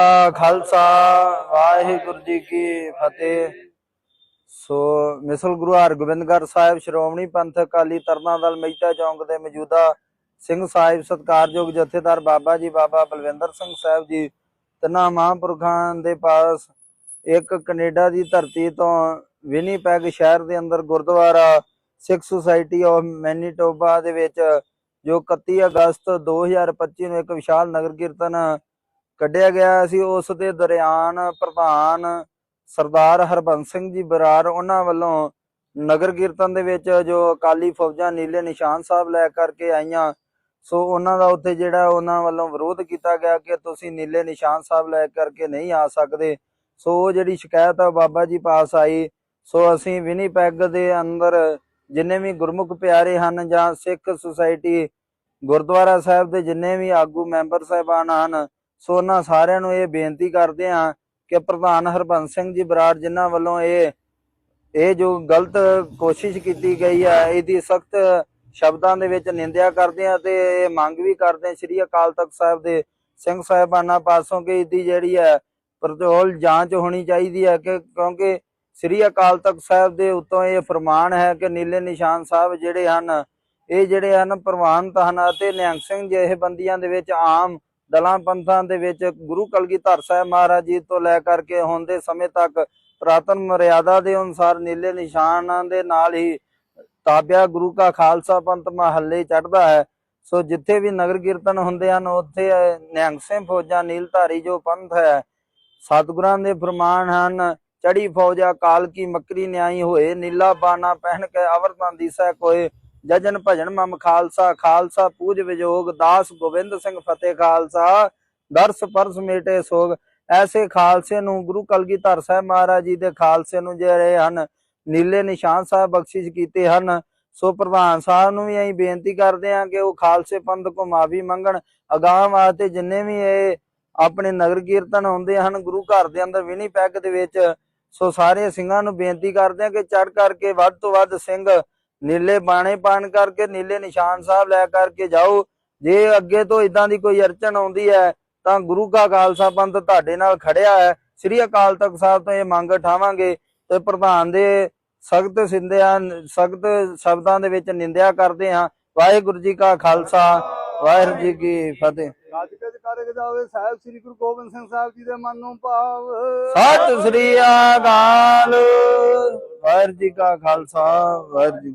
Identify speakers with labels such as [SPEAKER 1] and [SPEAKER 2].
[SPEAKER 1] ਖਾਲਸਾ, ਵਾਹਿਗੁਰੂ ਜੀ ਕੀ ਫਤਿਹ। ਸੋ ਮਿਸਲ ਗੁਰੂ ਹਰਗੋਬਿੰਦਗੜ੍ਹ ਸਾਹਿਬ ਸ਼੍ਰੋਮਣੀ ਪੰਥਕ ਅਕਾਲੀ ਤਰਨਾ ਦਲ ਮਹਿਤਾ ਚੌਂਕ ਦੇ ਮੌਜੂਦਾ ਸਿੰਘ ਸਾਹਿਬ ਸਤਕਾਰਯੋਗ ਜਥੇਦਾਰ ਬਾਬਾ ਜੀ, ਬਾਬਾ ਬਲਵਿੰਦਰ ਸਿੰਘ ਸਾਹਿਬ ਜੀ ਤਿੰਨਾਂ ਮਹਾਂਪੁਰਖਾਂ ਦੇ ਪਾਸ ਇੱਕ ਕੈਨੇਡਾ ਦੀ ਧਰਤੀ ਤੋਂ ਵਿਨੀਪੈਗ ਸ਼ਹਿਰ ਦੇ ਅੰਦਰ Gurdwara Sikh Society of Manitoba ਦੇ ਵਿੱਚ ਜੋ 31 ਅਗਸਤ 2025 ਨੂੰ ਇੱਕ ਵਿਸ਼ਾਲ ਨਗਰ ਕੀਰਤਨ ਕੱਢਿਆ ਗਿਆ ਸੀ। ਉਸ ਦੇ ਦਰਿਆਨ ਪ੍ਰਧਾਨ ਸਰਦਾਰ ਹਰਬੰਸ ਸਿੰਘ ਜੀ ਬਰਾੜ, ਉਹਨਾਂ ਵੱਲੋਂ ਨਗਰ ਕੀਰਤਨ ਦੇ ਵਿੱਚ ਜੋ ਅਕਾਲੀ ਫੌਜਾਂ ਨੀਲੇ ਨਿਸ਼ਾਨ ਸਾਹਿਬ ਲੈ ਕਰਕੇ ਆਈਆਂ, ਸੋ ਉਹਨਾਂ ਦਾ ਉੱਥੇ ਜਿਹੜਾ ਉਹਨਾਂ ਵੱਲੋਂ ਵਿਰੋਧ ਕੀਤਾ ਗਿਆ ਕਿ ਤੁਸੀਂ ਨੀਲੇ ਨਿਸ਼ਾਨ ਸਾਹਿਬ ਲੈ ਕਰਕੇ ਨਹੀਂ ਆ ਸਕਦੇ। ਸੋ ਉਹ ਜਿਹੜੀ ਸ਼ਿਕਾਇਤ ਆ ਬਾਬਾ ਜੀ ਪਾਸ ਆਈ। ਸੋ ਅਸੀਂ ਵਿਨੀਪੈਗ ਦੇ ਅੰਦਰ ਜਿੰਨੇ ਵੀ ਗੁਰਮੁਖ ਪਿਆਰੇ ਹਨ ਜਾਂ ਸਿੱਖ ਸੁਸਾਇਟੀ ਗੁਰਦੁਆਰਾ ਸਾਹਿਬ ਦੇ ਜਿੰਨੇ ਵੀ ਆਗੂ ਮੈਂਬਰ ਸਾਹਿਬਾਨ ਹਨ ਸੋ ਉਹਨਾਂ ਸਾਰਿਆਂ ਨੂੰ ਇਹ ਬੇਨਤੀ ਕਰਦੇ ਹਾਂ ਕਿ ਪ੍ਰਧਾਨ ਹਰਬੰਸ ਸਿੰਘ ਜੀ ਬਰਾੜ ਜਿਨ੍ਹਾਂ ਵੱਲੋਂ ਇਹ ਇਹ ਜੋ ਗਲਤ ਕੋਸ਼ਿਸ਼ ਕੀਤੀ ਗਈ ਹੈ ਇਹਦੀ ਸਖਤ ਸ਼ਬਦਾਂ ਦੇ ਵਿੱਚ ਨਿੰਦਿਆ ਕਰਦੇ ਆ ਤੇ ਇਹ ਮੰਗ ਵੀ ਕਰਦੇ ਆ ਸ੍ਰੀ ਅਕਾਲ ਤਖਤ ਸਾਹਿਬ ਦੇ ਸਿੰਘ ਸਾਹਿਬਾਨਾਂ ਪਾਸੋਂ ਕਿ ਇਹਦੀ ਜਿਹੜੀ ਹੈ ਪਰਤੋਲ ਜਾਂਚ ਹੋਣੀ ਚਾਹੀਦੀ ਹੈ ਕਿ ਕਿਉਂਕਿ ਸ੍ਰੀ ਅਕਾਲ ਤਖਤ ਸਾਹਿਬ ਦੇ ਉੱਤੋਂ ਇਹ ਫਰਮਾਨ ਹੈ ਕਿ ਨੀਲੇ ਨਿਸ਼ਾਨ ਸਾਹਿਬ ਜਿਹੜੇ ਹਨ, ਇਹ ਜਿਹੜੇ ਹਨ ਪ੍ਰਵਾਨਤ ਹਨ ਅਤੇ ਨਿਹੰਗ ਸਿੰਘ ਜਿਹੇ ਬੰਦੀਆਂ ਦੇ ਵਿੱਚ ਆਮ ਦਲਾਂ ਪੰਥਾਂ ਦੇ ਵਿੱਚ ਗੁਰੂ ਕਲਗੀਧਰ ਸਾਹਿਬ ਮਹਾਰਾਜ ਜੀ ਤੋਂ ਲੈ ਕਰਕੇ ਹੁਣ ਦੇ ਸਮੇਂ ਤੱਕ ਪ੍ਰਾਤਨ ਮਰਿਆਦਾ ਦੇ ਅਨੁਸਾਰ ਨੀਲੇ ਨਿਸ਼ਾਨਾਂ ਦੇ ਨਾਲ ਹੀ ਤਾਬਿਆ ਗੁਰੂ ਕਾ ਖਾਲਸਾ ਪੰਥ ਮਹੱਲੇ ਚੜਦਾ ਹੈ। ਸੋ ਜਿੱਥੇ ਵੀ ਨਗਰ ਕੀਰਤਨ ਹੁੰਦੇ ਹਨ, ਉੱਥੇ ਨਿਹੰਗ ਸਿੰਘ ਫੌਜਾਂ ਨੀਲਧਾਰੀ ਜੋ ਪੰਥ ਹੈ, ਸਤਿਗੁਰਾਂ ਦੇ ਫਰਮਾਨ ਹਨ ਚੜੀ ਫੌਜਾ ਕਾਲ ਕੀ ਮੱਕਰੀ ਨਿਆਈ ਹੋਏ, ਨੀਲਾ ਬਾਣਾ ਪਹਿਨ ਕੇ ਅਵਰਤਾਂ ਦੀਸੈ ਕੋਏ। ਜਜਨ ਭਜਨ ਮਮ ਖਾਲਸਾ ਖਾਲਸਾ ਪੂਜ ਵਿਜੋਗ, ਦਾਸ ਗੋਬਿੰਦ ਸਿੰਘ ਫਤਿਹ ਖਾਲਸਾ, ਦਰਸ ਪਰਸ ਮੇਟੇ ਸੋਗ। ਐਸੇ ਖਾਲਸੇ ਨੂੰ ਗੁਰੂ ਕਲਗੀਧਰ ਸਾਹਿਬ ਮਹਾਰਾਜ ਜੀ ਦੇ ਖਾਲਸੇ ਨੂੰ ਜਿਹੜੇ ਹਨ, ਨੀਲੇ ਨਿਸ਼ਾਨ ਸਾਹਿਬ ਬਖਸ਼ਿਸ਼ ਕੀਤੇ ਹਨ, ਸੋ ਪ੍ਰਧਾਨ ਸਾਹਿਬ ਨੂੰ ਵੀ ਅਸੀਂ ਬੇਨਤੀ ਕਰਦੇ ਹਾਂ ਕਿ ਉਹ ਖਾਲਸੇ ਪੰਥ ਕੋ ਮਾਫੀ ਮੰਗਣ। ਅਗਾਹ ਵਾਸਤੇ ਜਿੰਨੇ ਵੀ ਇਹ ਆਪਣੇ ਨਗਰ ਕੀਰਤਨ ਹੁੰਦੇ ਹਨ, ਗੁਰੂ ਘਰ ਦੇ ਅੰਦਰ ਵਿਨੀ ਪੈਕ ਦੇ ਵਿੱਚ, ਸੋ ਸਾਰੇ ਸਿੰਘਾਂ ਨੂੰ ਬੇਨਤੀ ਕਰਦੇ ਹਾਂ ਕਿ ਚੜ ਕਰਕੇ ਵੱਧ ਤੋਂ ਵੱਧ ਸਿੰਘ ਨੀਲੇ ਬਾਣੇ ਪਾਣ ਕਰਕੇ ਨੀਲੇ ਨਿਸ਼ਾਨ ਸਾਹਿਬ ਲੈ ਕਰਕੇ ਜਾਓ। ਜੇ ਅੱਗੇ ਤੋਂ ਇਦਾਂ ਦੀ ਕੋਈ ਅਰਚਨ ਆਉਂਦੀ ਹੈ ਤਾਂ ਗੁਰੂ ਕਾ ਖਾਲਸਾ ਪੰਥ ਤੁਹਾਡੇ ਨਾਲ ਖੜਿਆ ਹੈ। ਸ੍ਰੀ ਅਕਾਲ ਤਖਤ ਸਾਹਿਬ ਤੋਂ ਇਹ ਮੰਗ ਉਠਾਵਾਂਗੇ ਤੇ ਪ੍ਰਧਾਨ ਦੇ ਸਖਤ ਸਿੰਧਿਆ ਸਖਤ ਸ਼ਬਦਾਂ ਦੇ ਵਿੱਚ ਨਿੰਦਿਆ ਕਰਦੇ ਹਾਂ। ਵਾਹਿਗੁਰੂ ਜੀ ਕਾ ਖਾਲਸਾ ਵਾਹਿਗੁਰੂ ਜੀ ਕੀ ਫਤਿਹ।
[SPEAKER 2] ਜਾਵੇ ਸਾਹਿਬ ਸ੍ਰੀ ਗੁਰੂ ਗੋਬਿੰਦ ਸਿੰਘ ਸਾਹਿਬ ਜੀ ਦੇ ਮਨ ਨੂੰ ਭਾਵ।
[SPEAKER 1] ਸਤਿ ਸ੍ਰੀ ਅਕਾਲ ਵਾਹਿਗੁਰੂ ਜੀ ਕਾ ਖਾਲਸਾ ਵਾਹਿਗੁਰੂ